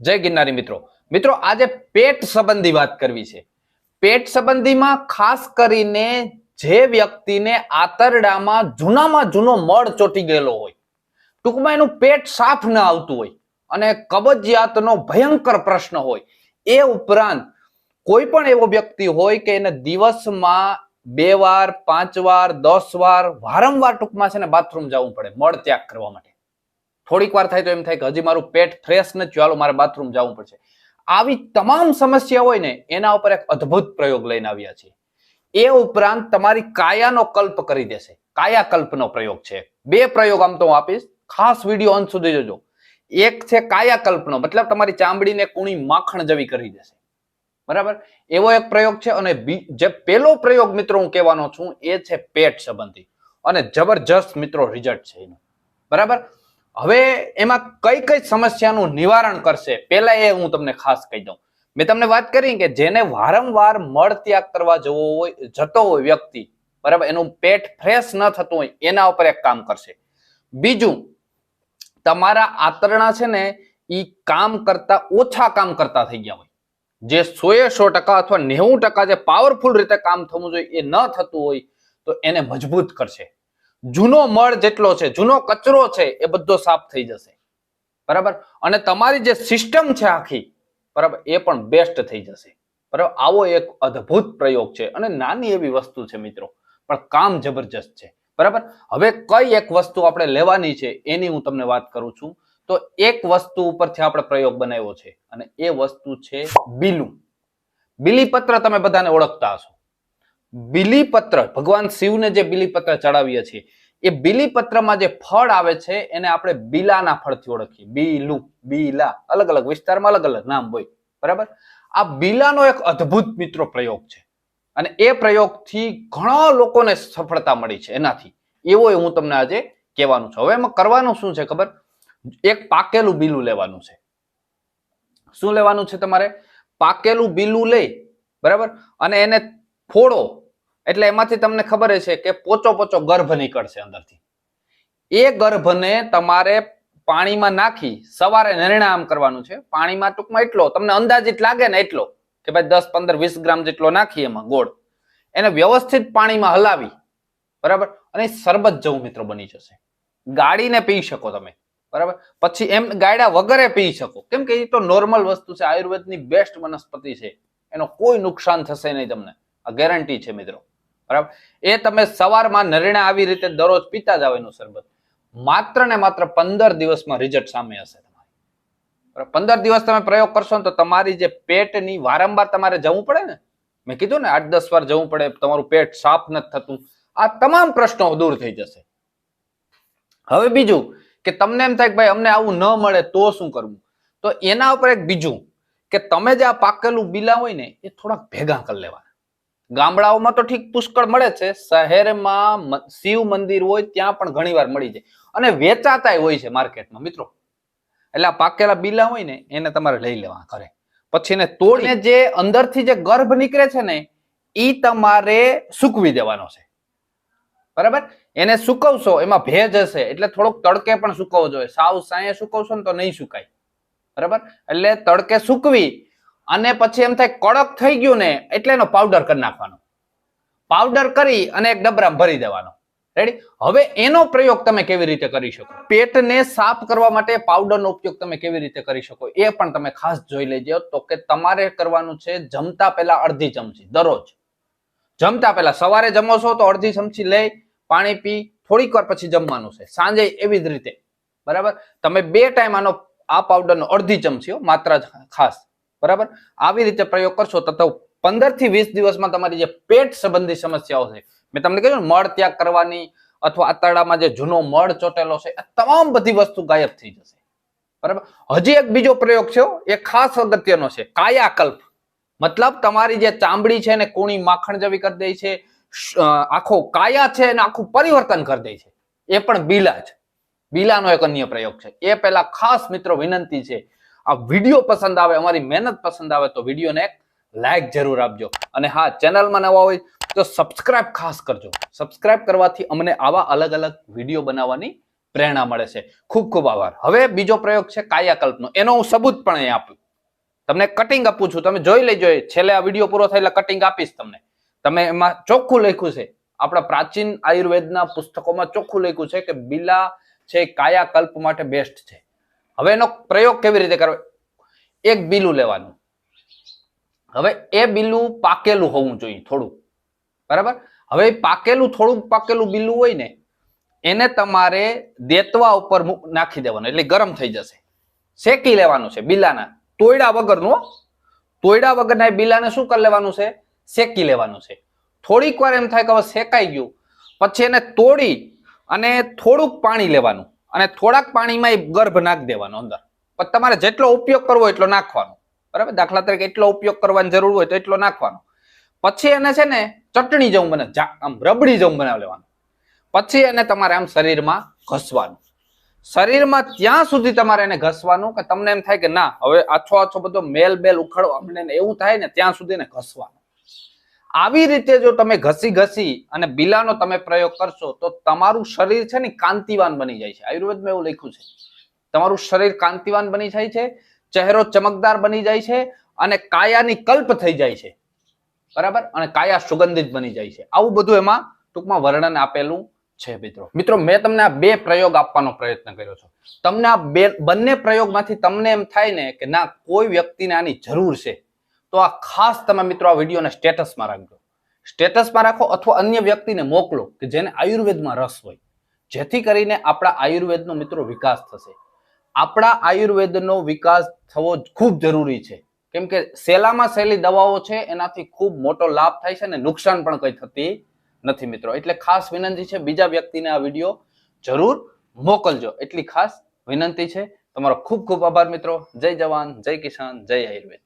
જય ગિરનારી મિત્રો. મિત્રો, આજે પેટ સંબંધી વાત કરવી છે. પેટ સંબંધીમાં ખાસ કરીને જે વ્યક્તિને આંતરડામાં જૂનામાં જૂનો મળ ચોટી ગયેલો હોય, ટૂંકમાં એનું પેટ સાફ ન આવતું હોય અને કબજિયાતનો ભયંકર પ્રશ્ન હોય, એ ઉપરાંત કોઈ પણ એવો વ્યક્તિ હોય કે એને દિવસમાં બે વાર, પાંચ વાર, દસ વાર, વારંવાર ટૂંકમાં છે ને બાથરૂમ જવું પડે, મળ ત્યાગ કરવા માટે. થોડીક વાર થાય તો એમ થાય કે હજી મારું પેટ ફ્રેશ નથી ચાલો મારે બાથરૂમ જવું પડશે. આવી તમામ સમસ્યા હોય ને, એના ઉપર એક અદ્ભુત પ્રયોગ લઈને આવ્યા છે એ ઉપરાંત તમારી કાયાનો કલ્પ કરી દેશે. કાયાકલ્પનો પ્રયોગ છે. બે પ્રયોગ આમ તો હું આપીશ. ખાસ વીડિયો અંત સુધી જોજો. એક છે કાયાકલ્પનો, મતલબ તમારી ચામડીને કુણી માખણ જેવી કરી દેશે. બરાબર? એવો એક પ્રયોગ છે અને જે પેલો પ્રયોગ મિત્રો હું કહેવાનો છું, એ છે પેટ સંબંધી. અને જબરજસ્ત મિત્રો રિઝલ્ટ છે એનું. બરાબર? હવે એમાં કઈ કઈ સમસ્યાનું નિવારણ કરશે? પહેલા એ હું તમને ખાસ કહી દઉં. મેં તમને વાત કરી કે જેને વારંવાર મળ ત્યાગ કરવા જવો હોય, જતો હોય વ્યક્તિ, બરાબર? એનું પેટ ફ્રેશ ન થતું હોય, એના ઉપર એક કામ કરશે. બીજું, તમારા આંતરણા છે ને એ કામ કરતા ઓછા કામ કરતા થઈ ગયા હોય. જે સો એ સો ટકા અથવા નેવું ટકા જે પાવરફુલ રીતે કામ થવું જોઈએ એ ન થતું હોય, તો એને મજબૂત કરશે. જૂનો મળ જેટલો છે, જૂનો કચરો છે, એ બધો સાફ થઈ જશે. બરાબર? અને તમારી જે સિસ્ટમ છે આખી, બરાબર, એ પણ બેસ્ટ થઈ જશે. બરાબર? આવો એક અદ્ભુત પ્રયોગ છે અને નાની એવી વસ્તુ છે મિત્રો, પણ કામ જબરજસ્ત છે. બરાબર? હવે કઈ એક વસ્તુ આપણે લેવાની છે, એની હું તમને વાત કરું છું. તો એક વસ્તુ ઉપરથી આપણે પ્રયોગ બનાવ્યો છે, અને એ વસ્તુ છે બીલું. બીલીપત્ર તમે બધાને ઓળખતા હશો. બીલીપત્ર, ભગવાન શિવને જે બિલીપત્ર ચડાવીએ છીએ, એ બિલીપત્રમાં જે ફળ આવે છે, એને આપણે બિલાના ફળથી ઓળખીએ. બીલું, બીલા, અલગ અલગ વિસ્તારમાં અલગ અલગ નામ હોય. બરાબર? આ બીલાનો એક અદ્ભુત મિત્રો પ્રયોગ છે. અને એ પ્રયોગથી ઘણા લોકોને સફળતા મળી છે એનાથી. એવો હું તમને આજે કહેવાનું છું. હવે એમાં કરવાનું શું છે ખબર? એક પાકેલું બીલું લેવાનું છે. શું લેવાનું છે તમારે? પાકેલું બીલું લઈ. બરાબર? અને એને ફોડો. એટલે એમાંથી તમને ખબર છે કે પોચો પોચો ગર્ભ નીકળશે અંદરથી. એ ગર્ભને તમારે પાણીમાં નાખી સવારે નિર્ણામ કરવાનું છે. પાણીમાં ટૂંકમાં એટલો, તમને અંદાજિત લાગે ને એટલો કે ભાઈ દસ, પંદર, વીસ ગ્રામ જેટલો નાખી એમાં ગોળ. એને વ્યવસ્થિત પાણીમાં હલાવી. બરાબર? અને શરબત જેવું મિત્રો બની જશે. ગાળીને પી શકો તમે. બરાબર? પછી એમ ગાયડા વગરે પી શકો. કેમ કે એ તો નોર્મલ વસ્તુ છે. આયુર્વેદની બેસ્ટ વનસ્પતિ છે. એનો કોઈ નુકસાન થશે નહીં તમને. આ ગેરંટી છે મિત્રો. બરાબર? એ તમે સવારમાં નરણે આવી રીતે દરરોજ પીતા જાવ એનું શરબત. માત્ર ને માત્ર પંદર દિવસમાં રિઝલ્ટ સામે હશે તમારી. પંદર દિવસ તમે પ્રયોગ કરશો ને તો તમારી જે પેટની વારંવાર તમારે જવું પડે ને, મેં કીધું ને આઠ દસ વાર જવું પડે, તમારું પેટ સાફ નથી થતું, આ તમામ પ્રશ્નો દૂર થઈ જશે. હવે બીજું કે તમને એમ થાય કે ભાઈ અમને આવું ન મળે તો શું કરવું? તો એના ઉપર એક બીજું કે તમે જે આ પાકેલું બીલા હોય ને એ થોડાક ભેગા કરી લેવાના. ગામડાઓમાં તો ઠીક પુષ્કળ મળે છે. શહેરમાં શિવ મંદિર હોય ત્યાં પણ ઘણીવાર મળી જાય. અને વેચાતાય હોય છે માર્કેટમાં, મિત્રો. એટલે પાકેલા બીલા હોય ને, એને તમારે લઈ લેવા ઘરે. પછી તોડીને જે અંદરથી જે ગર્ભ નીકળે છે ને, ઈ તમારે સૂકવી દેવાનો છે. બરાબર? એને સુકવશો, એમાં ભેજ હશે. એટલે થોડોક તડકે પણ સુકવવો જોઈએ સાવ સાંયે સુકવશો ને તો નહીં સુકાય. બરાબર? એટલે તડકે સૂકવી અને પછી એમ થાય કડક થઈ ગયું ને એટલે એનો પાવડર કરી નાખવાનો. પાવડર કરી અને એક ડબરામાં ભરી દેવાનો. રેડી હવે એનો પ્રયોગ તમે કેવી રીતે કરી શકો? પેટને સાફ કરવા માટે પાવડરનો ઉપયોગ તમે કેવી રીતે કરી શકો? એ પણ તમે ખાસ જોઈ લેજો. તો કે તમારે કરવાનું છે, જમતા પહેલા અડધી ચમચી, દરરોજ. જમતા પહેલા સવારે જમો છો તો અડધી ચમચી લઈ, પાણી પી, થોડીક વાર પછી જમવાનું છે. સાંજે એવી જ રીતે. બરાબર? તમે બે ટાઈમ આનો, આ પાવડરનો અડધી ચમચીઓ માત્ર ખાસ. બરાબર? આવી રીતે પ્રયોગ કરશો તો પંદરથી વીસ દિવસમાં તમારી જે પેટ સંબંધી સમસ્યાઓ છે, મેં તમને કહ્યું મળ ત્યાગ કરવાની અથવા આંતરડામાં જે જૂનો મળ ચોટેલો છે આ તમામ બધી વસ્તુ ગાયબ થઈ જશે. બરાબર? હજી એક બીજો પ્રયોગ છે એ ખાસ અગત્યનો છે, કાયાકલ્પ. મતલબ તમારી જે ચામડી છે ને, કુણી માખણ જેવી કરી દે છે આખો કાયા છે અને આખું પરિવર્તન કરી દે છે. એ પણ બીલા જ. બીલાનો એક અન્ય પ્રયોગ છે. એ પહેલા ખાસ મિત્રો વિનંતી છે આ વીડિયો પસંદ આવે, અમારી મહેનત પસંદ આવે તો વિડીયોને એક લાઈક જરૂર આપજો. અને હા, ચેનલમાં નવા હોય તો સબસ્ક્રાઇબ ખાસ કરજો. સબસ્ક્રાઇબ કરવાથી અમને આવા અલગ અલગ વીડિયો બનાવવાની પ્રેરણા મળે છે. ખૂબ ખૂબ આભાર. હવે બીજો પ્રયોગ છે કાયાકલ્પનો. એનો હું સબૂત પણ અહીં આપું. તમને કટિંગ આપું છું. તમે જોઈ લેજો. છેલ્લે આ વીડિયો પૂરો થાય એટલે કટિંગ આપીશ તમને. તમે એમાં ચોખ્ખું લખ્યું છે. આપણા પ્રાચીન આયુર્વેદના પુસ્તકોમાં ચોખ્ખું લખ્યું છે કે બિલા છે કાયાકલ્પ માટે બેસ્ટ છે. હવે એનો પ્રયોગ કેવી રીતે કરવો? એક બીલું લેવાનું. હવે એ બીલું પાકેલું હોવું જોઈએ થોડું. બરાબર? હવે પાકેલું, થોડું પાકેલું બીલું હોય ને, એને તમારે દેતવા ઉપર નાખી દેવાનું. એટલે ગરમ થઈ જશે. શેકી લેવાનું છે બીલાના. તોયડા વગરનું તોયડા વગરના બીલાને શું કરી લેવાનું છે? શેકી લેવાનું છે. થોડીક વાર એમ થાય કે હવે શેકાઈ ગયું. પછી એને તોડી અને થોડુંક પાણી લેવાનું. અને થોડાક પાણીમાં એ ગર્ભ નાખી દેવાનો અંદર. પણ તમારે જેટલો ઉપયોગ કરવો એટલો નાખવાનો. બરાબર? દાખલા તરીકે એટલો ઉપયોગ કરવાની જરૂર હોય તો એટલો નાખવાનો. પછી એને છે ને ચટણી જેવું બને આમ રબડી જેવું બનાવી લેવાનું. પછી એને તમારે આમ શરીરમાં ઘસવાનું. શરીરમાં ત્યાં સુધી તમારે એને ઘસવાનું કે તમને એમ થાય કે ના, હવે આછો આછો બધો મેલ બેલ ઉખડવા મળે એવું થાય ને ત્યાં સુધી એને ઘસવાનું. આવી રીતે જો તમે ઘસી ઘસી અને બિલાનો તમે પ્રયોગ કરશો, તો તમારું શરીર છે ને કાંતિવાન બની જાય છે. આયુર્વેદમાં એવું લખ્યું છે. તમારું શરીર કાંતિવાન બની જાય છે, ચહેરો ચમકદાર બની જાય છે અને કાયાની કલ્પ થઈ જાય છે. બરાબર? અને કાયા સુગંધિત બની જાય છે. આવું બધું એમાં ટૂંકમાં વર્ણન આપેલું છે મિત્રો. મિત્રો, મેં તમને આ બે પ્રયોગ આપવાનો પ્રયત્ન કર્યો છે. તમને આ બે, બંને પ્રયોગમાંથી તમને એમ થાય ને કે ના, કોઈ વ્યક્તિને આની જરૂર છે. તો આ ખાસ તમે મિત્રો આ વિડીયોને સ્ટેટસમાં રાખજો. સ્ટેટસમાં રાખો અથવા અન્ય વ્યક્તિને મોકલો કે જેને આયુર્વેદમાં રસ હોય. જેથી કરીને આપણા આયુર્વેદનો મિત્રો વિકાસ થશે. આપણા આયુર્વેદનો વિકાસ થવો ખૂબ જરૂરી છે. કેમ કે સહેલામાં સહેલી દવાઓ છે, એનાથી ખૂબ મોટો લાભ થાય છે અને નુકસાન પણ કંઈ થતી નથી મિત્રો. એટલે ખાસ વિનંતી છે, બીજા વ્યક્તિને આ વીડિયો જરૂર મોકલજો. એટલી ખાસ વિનંતી છે. તમારો ખૂબ ખૂબ આભાર મિત્રો. જય જવાન, જય કિસાન, જય આયુર્વેદ.